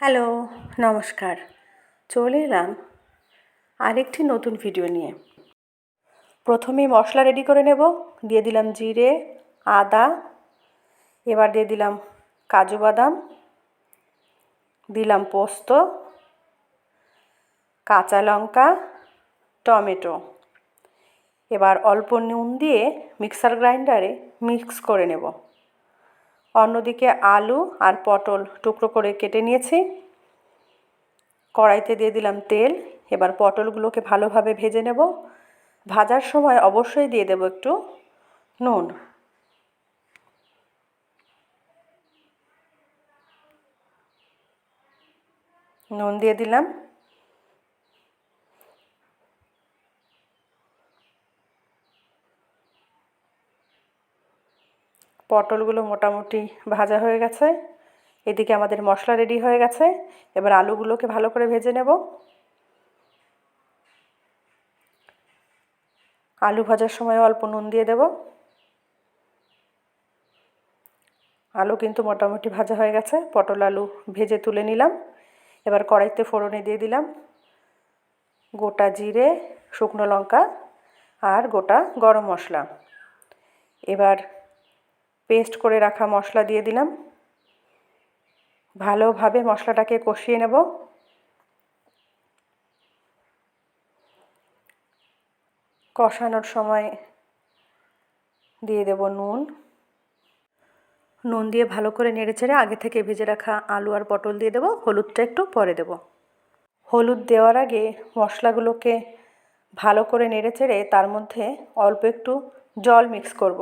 Hello, নমস্কার। চলে এলাম আরেকটি নতুন ভিডিও নিয়ে। প্রথমেই মশলা রেডি করে নেব। দিয়ে দিলাম জিরে, আদা, এবার দিয়ে দিলাম কাজু বাদাম, দিলাম পোস্ত, কাঁচা লঙ্কা, টমেটো। এবার অল্প নুন দিয়ে মিক্সার গ্রাইন্ডারে মিক্স করে নেব। অন্যদিকে আলু আর পটল টুকরো করে কেটে নিয়েছি। কড়াইতে দিয়ে দিলাম তেল। এবার পটলগুলোকে ভালোভাবে ভেজে নেব। ভাজার সময় অবশ্যই দিয়ে দেব একটু নুন। নুন দিয়ে দিলাম। পটলগুলো মোটামুটি ভাজা হয়ে গেছে। এদিকে আমাদের মশলা রেডি হয়ে গেছে। এবার আলুগুলোকে ভালো করে ভেজে নেব। আলু ভাজার সময় অল্প নুন দিয়ে দেব। আলু কিন্তু মোটামুটি ভাজা হয়ে গেছে। পটল আলু ভেজে তুলে নিলাম। এবার কড়াইতে ফোড়নে দিয়ে দিলাম গোটা জিরে, শুকনো লঙ্কা আর গোটা গরম মশলা। এবার পেস্ট করে রাখা মশলা দিয়ে দিলাম। ভালোভাবে মশলাটাকে কষিয়ে নেব। কষানোর সময় দিয়ে দেব নুন। নুন দিয়ে ভালো করে নেড়ে চেড়ে আগে থেকে ভেজে রাখা আলু আর পটল দিয়ে দেবো। হলুদটা একটু পরে দেব। হলুদ দেওয়ার আগে মশলাগুলোকে ভালো করে নেড়ে চেড়ে তার মধ্যে অল্প একটু জল মিক্স করব।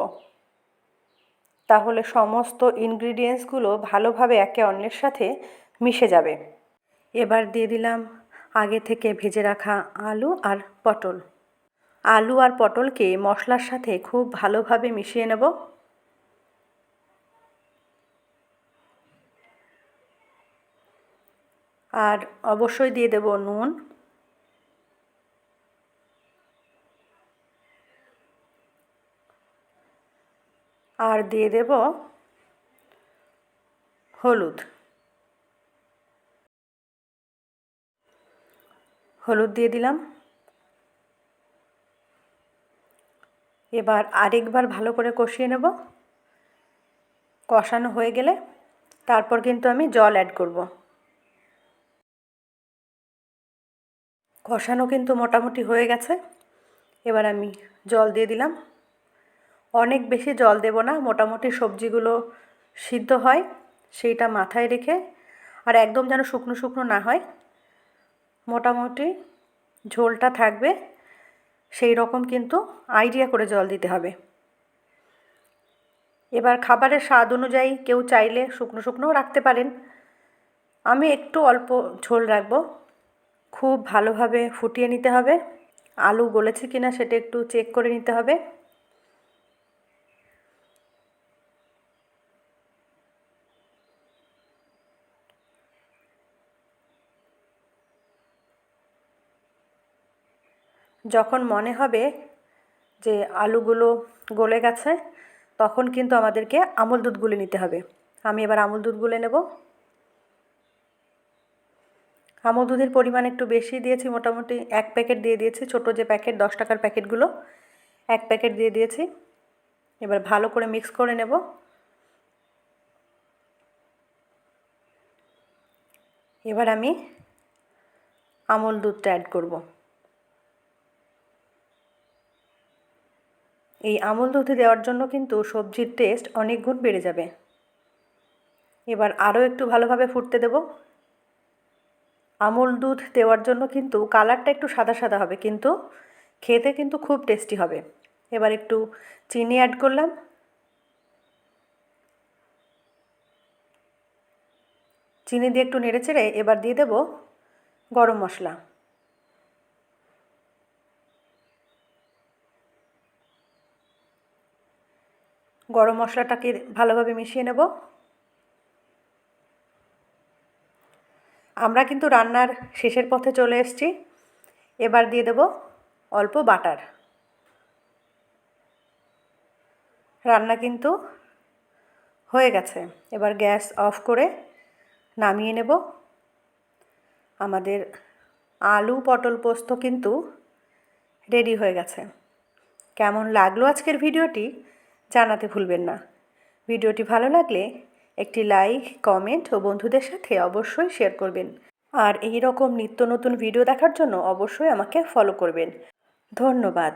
তাহলে সমস্ত ইনগ্রিডিয়েন্টসগুলো ভালোভাবে একে অন্যের সাথে মিশে যাবে। এবার দিয়ে দিলাম আগে থেকে ভেজে রাখা আলু আর পটল। আলু আর পটলকে মশলার সাথে খুব ভালোভাবে মিশিয়ে নেব। আর অবশ্যই দিয়ে দেব নুন। আর দিয়ে দেব হলুদ। হলুদ দিয়ে দিলাম। এবার আরেকবার ভালো করে কষিয়ে নেব। কষানো হয়ে গেলে তারপর কিন্তু আমি জল অ্যাড করব। কষানো কিন্তু মোটামুটি হয়ে গেছে। এবার আমি জল দিয়ে দিলাম। অনেক বেশি জল দেব না, মোটামুটি সবজিগুলো সিদ্ধ হয়, সেইটা মাথায় রেখে, আর একদম যেন শুকনো শুকনো না হয়, মোটামুটি ঝোলটা থাকবে, সেই রকম কিন্তু আইডিয়া করে জল দিতে হবে। এবার খাবারের স্বাদ অনুযায়ী কেউ চাইলে শুকনো শুকনোও রাখতে পারেন। আমি একটু অল্প ঝোল রাখব, খুব ভালোভাবে ফুটিয়ে নিতে হবে। আলু গলেছে কিনা সেটা একটু চেক করে নিতে হবে। যখন মনে হবে যে আলুগুলো গলে গেছে, তখন কিন্তু আমাদেরকে আমল দুধ গুলে নিতে হবে। আমি এবার আমল দুধ গুলে নেব। আমল দুধের পরিমাণ একটু বেশি দিয়েছি, মোটামুটি এক প্যাকেট দিয়ে দিয়েছি। ছোট যে প্যাকেট, দশ টাকার প্যাকেটগুলো, এক প্যাকেট দিয়ে দিয়েছি। এবার ভালো করে মিক্স করে নেব। এবার আমি আমল দুধটা অ্যাড করব। এই আমল দুধে দেওয়ার জন্য কিন্তু সবজির টেস্ট অনেক গুণ বেড়ে যাবে। এবার আরও একটু ভালোভাবে ফুটতে দেব। আমল দুধ দেওয়ার জন্য কিন্তু কালারটা একটু সাদা সাদা হবে, কিন্তু খেতে কিন্তু খুব টেস্টি হবে। এবার একটু চিনি অ্যাড করলাম। চিনি দিয়ে একটু নেড়ে চেড়ে এবার দিয়ে দেব গরম মশলা। গরম মশলাটাকে ভালোভাবে মিশিয়ে নেব। আমরা কিন্তু রান্নার শেষের পথে চলে এসেছি। এবার দিয়ে দেব অল্প বাটার। রান্না কিন্তু হয়ে গেছে। এবার গ্যাস অফ করে নামিয়ে নেব। আমাদের আলু পটল পোস্ত কিন্তু রেডি হয়ে গেছে। কেমন লাগল আজকের ভিডিওটি? জানাতে ভুলবেন না। ভিডিওটি ভালো লাগলে একটি লাইক, কমেন্ট ও বন্ধুদের সাথে অবশ্যই শেয়ার করবেন। আর এই রকম নিত্য নতুন ভিডিও দেখার জন্য অবশ্যই আমাকে ফলো করবেন। ধন্যবাদ।